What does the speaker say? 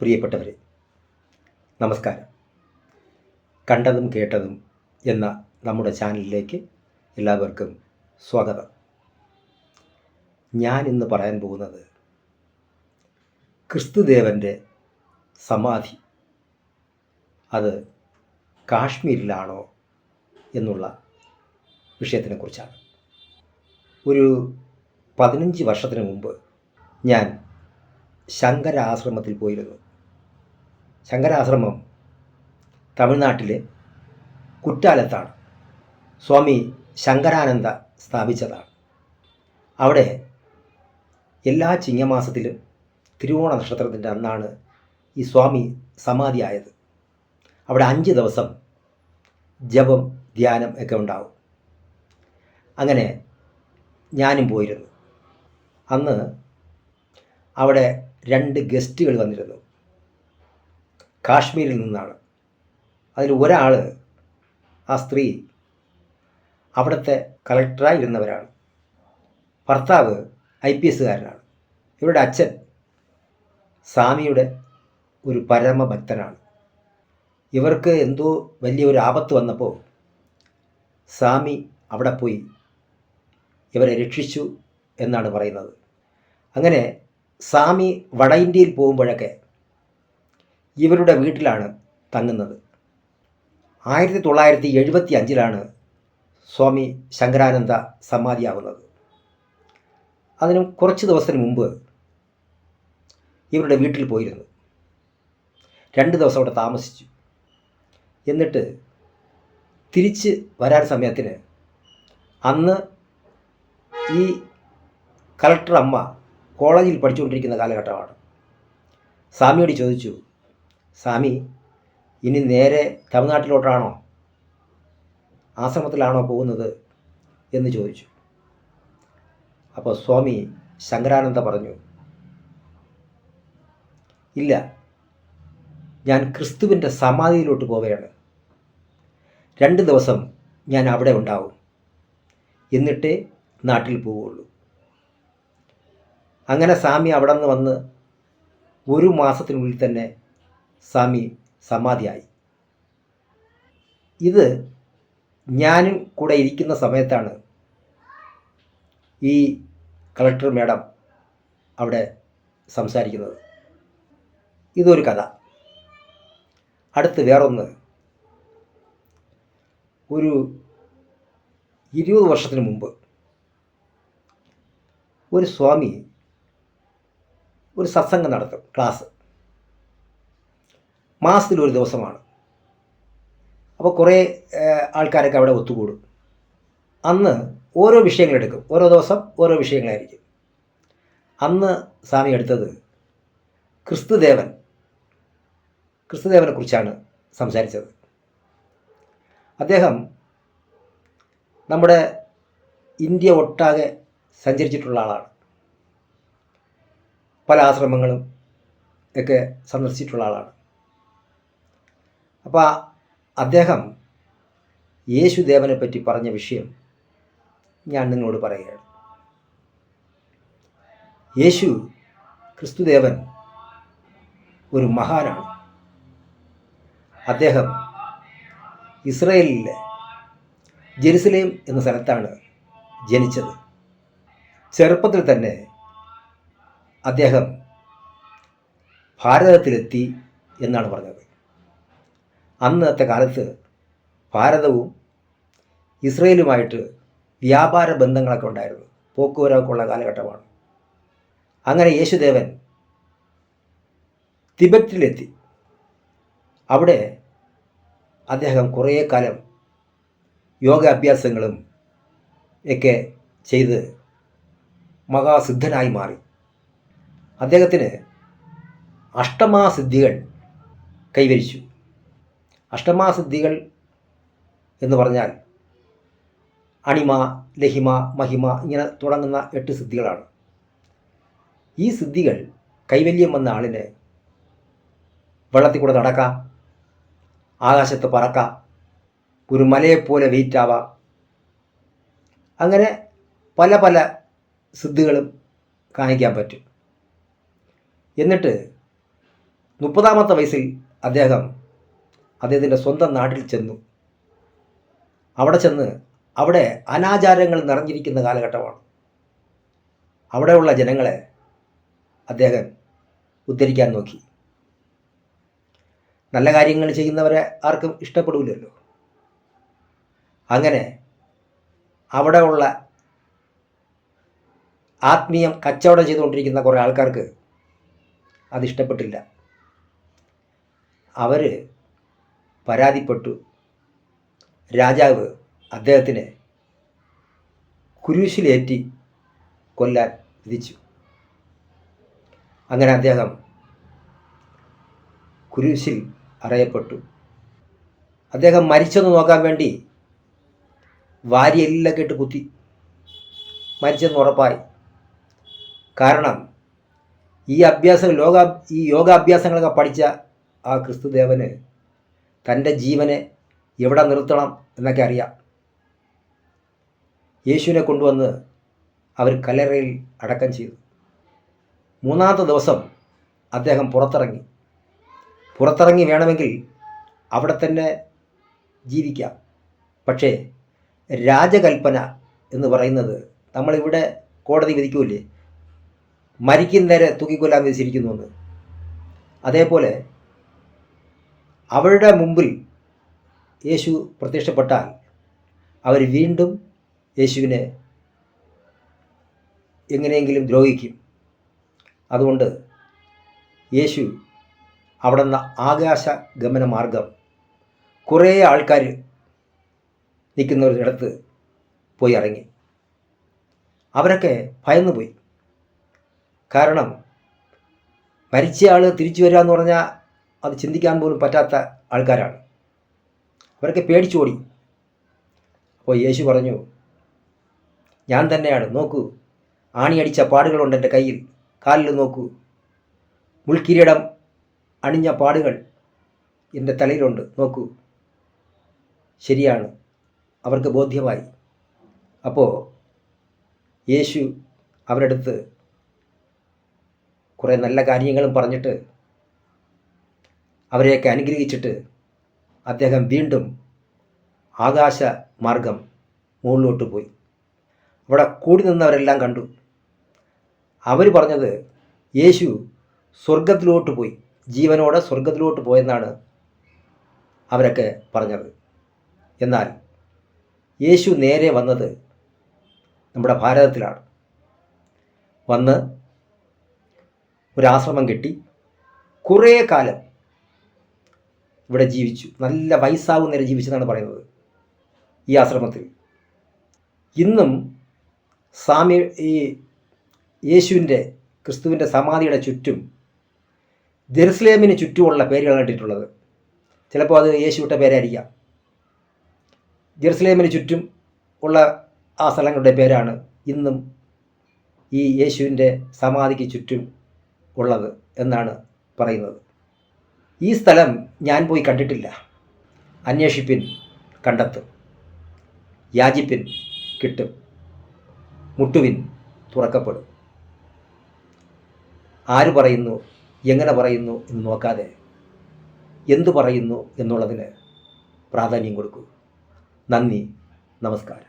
പ്രിയപ്പെട്ടവരെ നമസ്കാരം. കണ്ടതും കേട്ടതും എന്ന നമ്മുടെ ചാനലിലേക്ക് എല്ലാവർക്കും സ്വാഗതം. ഞാൻ ഇന്ന് പറയാൻ പോകുന്നത് ക്രിസ്തുദേവന്റെ സമാധി. അത് കാശ്മീരിലാണോ എന്നുള്ള വിഷയത്തിനെക്കുറിച്ചാണ്. ഒരു പതിനഞ്ച് വർഷത്തിന് മുമ്പ് ഞാൻ ശങ്കരാശ്രമത്തിൽ പോയിരുന്നു. ശങ്കരാശ്രമം തമിഴ്നാട്ടിലെ കുറ്റാലത്താണ്. സ്വാമി ശങ്കരാനന്ദ സ്ഥാപിച്ചതാണ്. അവിടെ എല്ലാ ചിങ്ങമാസത്തിലും തിരുവോണ നക്ഷത്രത്തിന്റെ അന്നാണ് ഈ സ്വാമി സമാധിയായത്. അവിടെ അഞ്ച് ദിവസം ജപം ധ്യാനം ഒക്കെ ഉണ്ടാവും. അങ്ങനെ ഞാനും പോയിരുന്നു. അന്ന് അവിടെ രണ്ട് ഗസ്റ്റുകൾ വന്നിരുന്നു. കാശ്മീരിൽ നിന്നാണ്. അതിൽ ഒരാൾ ആ സ്ത്രീ അവിടുത്തെ കളക്ടറായി ഇരുന്നവരാണ് ഭർത്താവ് ഐ പി എസ്സുകാരനാണ് ഇവരുടെ അച്ഛൻ സ്വാമിയുടെ ഒരു പരമഭക്തനാണ് ഇവർക്ക് എന്തോ വലിയൊരു ആപത്ത് വന്നപ്പോൾ സ്വാമി അവിടെ പോയി ഇവരെ രക്ഷിച്ചു എന്നാണ് പറയുന്നത്. അങ്ങനെ സ്വാമി വട ഇന്ത്യയിൽ പോകുമ്പോഴൊക്കെ ഇവരുടെ വീട്ടിലാണ് തങ്ങുന്നത്. ആയിരത്തി തൊള്ളായിരത്തി എഴുപത്തി അഞ്ചിലാണ് സ്വാമി ശങ്കരാനന്ദ സമാധിയാവുന്നത്. അതിനും കുറച്ച് ദിവസത്തിന് മുമ്പ് ഇവരുടെ വീട്ടിൽ പോയിരുന്നു. രണ്ട് ദിവസം അവിടെ താമസിച്ചു. എന്നിട്ട് തിരിച്ച് വരാൻ സമയത്തിന് അന്ന് ഈ കളക്ടർ അമ്മ കോളേജിൽ പഠിച്ചുകൊണ്ടിരിക്കുന്ന കാലഘട്ടമാണ്. സ്വാമിയോട് ചോദിച്ചു സ്വാമി ഇനി നേരെ തമിഴ്നാട്ടിലോട്ടാണോ? ആശ്രമത്തിലാണോ പോകുന്നത്? എന്ന് ചോദിച്ചു. അപ്പോൾ സ്വാമി ശങ്കരാനന്ദ പറഞ്ഞു ഇല്ല ഞാൻ ക്രിസ്തുവിന്റെ സമാധിയിലോട്ട് പോവുകയാണ്. രണ്ട് ദിവസം ഞാൻ അവിടെ ഉണ്ടാവും. എന്നിട്ടേ നാട്ടിൽ പോവുള്ളൂ അങ്ങനെ സ്വാമി അവിടെ നിന്ന് വന്ന് ഒരു മാസത്തിനുള്ളിൽ തന്നെ സ്വാമി സമാധിയായി. ഇത് ഞാനും കൂടെ ഇരിക്കുന്ന സമയത്താണ് ഈ കളക്ടർ മേഡം അവിടെ സംസാരിക്കുന്നത്. ഇതൊരു കഥ. അടുത്ത് വേറൊന്ന്. ഒരു ഇരുപത് വർഷത്തിന് മുമ്പ് ഒരു സ്വാമി ഒരു സത്സംഗം നടത്തും ക്ലാസ്. മാസത്തിൽ ഒരു ദിവസമാണ്. അപ്പോൾ കുറേ ആൾക്കാരൊക്കെ അവിടെ ഒത്തുകൂടും. അന്ന് ഓരോ വിഷയങ്ങളെടുക്കും ഓരോ ദിവസം ഓരോ വിഷയങ്ങളായിരിക്കും. അന്ന് സ്വാമി എടുത്തത് ക്രിസ്തുദേവൻ. ക്രിസ്തുദേവനെ കുറിച്ചാണ് സംസാരിച്ചത്. അദ്ദേഹം നമ്മുടെ ഇന്ത്യ ഒട്ടാകെ സഞ്ചരിച്ചിട്ടുള്ള ആളാണ്. പല ആശ്രമങ്ങളും ഒക്കെ സന്ദർശിച്ചിട്ടുള്ള ആളാണ്. അപ്പോൾ അദ്ദേഹം യേശുദേവനെ പറ്റി പറഞ്ഞ വിഷയം ഞാൻ നിങ്ങളോട് പറയുകയാണ്. യേശു ക്രിസ്തുദേവൻ ഒരു മഹാനാണ്. അദ്ദേഹം ഇസ്രയേലിലെ ജെറുസലേം എന്ന സ്ഥലത്താണ് ജനിച്ചത്. ചെറുപ്പത്തിൽ തന്നെ അദ്ദേഹം ഭാരതത്തിലെത്തി എന്നാണ് പറഞ്ഞത്. അന്നത്തെ കാലത്ത് ഭാരതവും ഇസ്രയേലുമായിട്ട് വ്യാപാര ബന്ധങ്ങളൊക്കെ ഉണ്ടായിരുന്നു. പോക്കുവരവൊക്കെ ഉള്ള കാലഘട്ടമാണ്. അങ്ങനെ യേശുദേവൻ തിബറ്റിലെത്തി. അവിടെ അദ്ദേഹം കുറേ കാലം യോഗ അഭ്യാസങ്ങളും ഒക്കെ ചെയ്ത് മഹാസിദ്ധനായി മാറി. അദ്ദേഹത്തിന് അഷ്ടമാസിദ്ധികൾ കൈവരിച്ചു. അഷ്ടമാസിദ്ധികൾ എന്ന് പറഞ്ഞാൽ അണിമ ലഹിമ മഹിമ ഇങ്ങനെ തുടങ്ങുന്ന എട്ട് സിദ്ധികളാണ്. ഈ സിദ്ധികൾ കൈവല്യം വന്ന ആളിന് വെള്ളത്തിൽ കൂടെ നടക്കാം ആകാശത്ത് പറക്കാം ഒരു മലയെപ്പോലെ വെയിറ്റ് ആവാം അങ്ങനെ പല പല സിദ്ധികളും കാണിക്കാൻ പറ്റും. എന്നിട്ട് മുപ്പതാമത്തെ വയസ്സിൽ അദ്ദേഹം അദ്ദേഹത്തിന്റെ സ്വന്തം നാട്ടിൽ ചെന്നു. അവിടെ ചെന്ന് അവിടെ അനാചാരങ്ങൾ നിറഞ്ഞിരിക്കുന്ന കാലഘട്ടമാണ്. അവിടെയുള്ള ജനങ്ങളെ അദ്ദേഹം ഉദ്ധരിക്കാൻ നോക്കി. നല്ല കാര്യങ്ങൾ ചെയ്യുന്നവരെ ആർക്കും ഇഷ്ടപ്പെടില്ലല്ലോ അങ്ങനെ അവിടെയുള്ള ആത്മീയം കച്ചവടം ചെയ്തുകൊണ്ടിരിക്കുന്ന കുറേ ആൾക്കാർക്ക് അതിഷ്ടപ്പെട്ടില്ല അവർ പരാതിപ്പെട്ടു. രാജാവ് അദ്ദേഹത്തിനെ കുരിശിലേറ്റി കൊല്ലാൻ വിധിച്ചു. അങ്ങനെ അദ്ദേഹം കുരിശിൽ അറിയപ്പെട്ടു. അദ്ദേഹം മരിച്ചെന്ന് നോക്കാൻ വേണ്ടി വാരിയെല്ലാം കേട്ട് കുത്തി. മരിച്ചെന്ന് ഉറപ്പായി. കാരണം ഈ അഭ്യാസം ലോക ഈ യോഗാഭ്യാസങ്ങളൊക്കെ പഠിച്ച ആ ക്രിസ്തുദേവന് തന്റെ ജീവനെ എവിടെ നിർത്തണം എന്നൊക്കെ അറിയാം. യേശുവിനെ കൊണ്ടുവന്ന് അവർ കല്ലറയിൽ അടക്കം ചെയ്തു. മൂന്നാമത്തെ ദിവസം അദ്ദേഹം പുറത്തിറങ്ങി. പുറത്തിറങ്ങി വേണമെങ്കിൽ അവിടെ തന്നെ ജീവിക്കാം. പക്ഷേ രാജകൽപ്പന എന്ന് പറയുന്നത് നമ്മളിവിടെ കോടതി വിധിക്കൂലേ മരിക്കുന്നേരെ തൂക്കിക്കൊല്ലാൻ വിധിച്ചിരിക്കുന്നു എന്ന്. അതേപോലെ അവരുടെ മുമ്പിൽ യേശു പ്രത്യക്ഷപ്പെട്ടാൽ അവർ വീണ്ടും യേശുവിനെ എങ്ങനെയെങ്കിലും ദ്രോഹിക്കും. അതുകൊണ്ട് യേശു അവിടെ നിന്ന് ആകാശ ഗമന മാർഗം കുറേ ആൾക്കാർ നിൽക്കുന്ന ഒരിടത്ത് പോയി ഇറങ്ങി. അവരൊക്കെ ഭയന്നു പോയി കാരണം മരിച്ചയാൾ തിരിച്ചു വരിക എന്ന് പറഞ്ഞാൽ അത് ചിന്തിക്കാൻ പോലും പറ്റാത്ത ആൾക്കാരാണ്. അവരൊക്കെ പേടിച്ചോടി. അപ്പോൾ യേശു പറഞ്ഞു ഞാൻ തന്നെയാണ്. നോക്കൂ ആണിയടിച്ച പാടുകളുണ്ട് എന്റെ കയ്യിൽ. കാലിൽ നോക്കൂ. മുൾക്കിരീടം അണിഞ്ഞ പാടുകൾ എന്റെ തലയിലുണ്ട്. നോക്കൂ. ശരിയാണ്. അവർക്ക് ബോധ്യമായി. അപ്പോൾ യേശു അവരടുത്ത് കുറേ നല്ല കാര്യങ്ങളും പറഞ്ഞിട്ട് അവരെയൊക്കെ അനുഗ്രഹിച്ചിട്ട് അദ്ദേഹം വീണ്ടും ആകാശ മാർഗം മുകളിലോട്ട് പോയി. അവിടെ കൂടി നിന്നവരെല്ലാം കണ്ടു. അവർ പറഞ്ഞത് യേശു സ്വർഗത്തിലോട്ട് പോയി. ജീവനോടെ സ്വർഗത്തിലോട്ട് പോയെന്നാണ് അവരൊക്കെ പറഞ്ഞത്. എന്നാൽ യേശു നേരെ വന്നത് നമ്മുടെ ഭാരതത്തിലാണ്. വന്ന് ഒരാശ്രമം കിട്ടി കുറേ കാലം ഇവിടെ ജീവിച്ചു. നല്ല വയസ്സാവുന്നവരെ ജീവിച്ചെന്നാണ് പറയുന്നത് ഈ ആശ്രമത്തിൽ. ഇന്നും സ്വാമി ഈ യേശുവിന്റെ ക്രിസ്തുവിന്റെ സമാധിയുടെ ചുറ്റും ജെറുസലേമിന് ചുറ്റുമുള്ള പേരുകളാണ് ഇട്ടിട്ടുള്ളത് ചിലപ്പോൾ അത് യേശുവിട്ട പേരായിരിക്കാം. ജെറുസലേമിന് ചുറ്റും ഉള്ള ആ സ്ഥലങ്ങളുടെ പേരാണ് ഇന്നും ഈ യേശുവിന്റെ സമാധിക്ക് ചുറ്റും ഉള്ളത് എന്നാണ് പറയുന്നത്. ഈ സ്ഥലം ഞാൻ പോയി കണ്ടിട്ടില്ല. അന്വേഷിപ്പിൻ കണ്ടെത്തും. യാചിപ്പിൻ കിട്ടും. മുട്ടുവിൻ തുറക്കപ്പെടും. ആര് പറയുന്നു എങ്ങനെ പറയുന്നു എന്ന് നോക്കാതെ എന്തു പറയുന്നു എന്നുള്ളതിന് പ്രാധാന്യം കൊടുക്കൂ. നന്ദി നമസ്കാരം.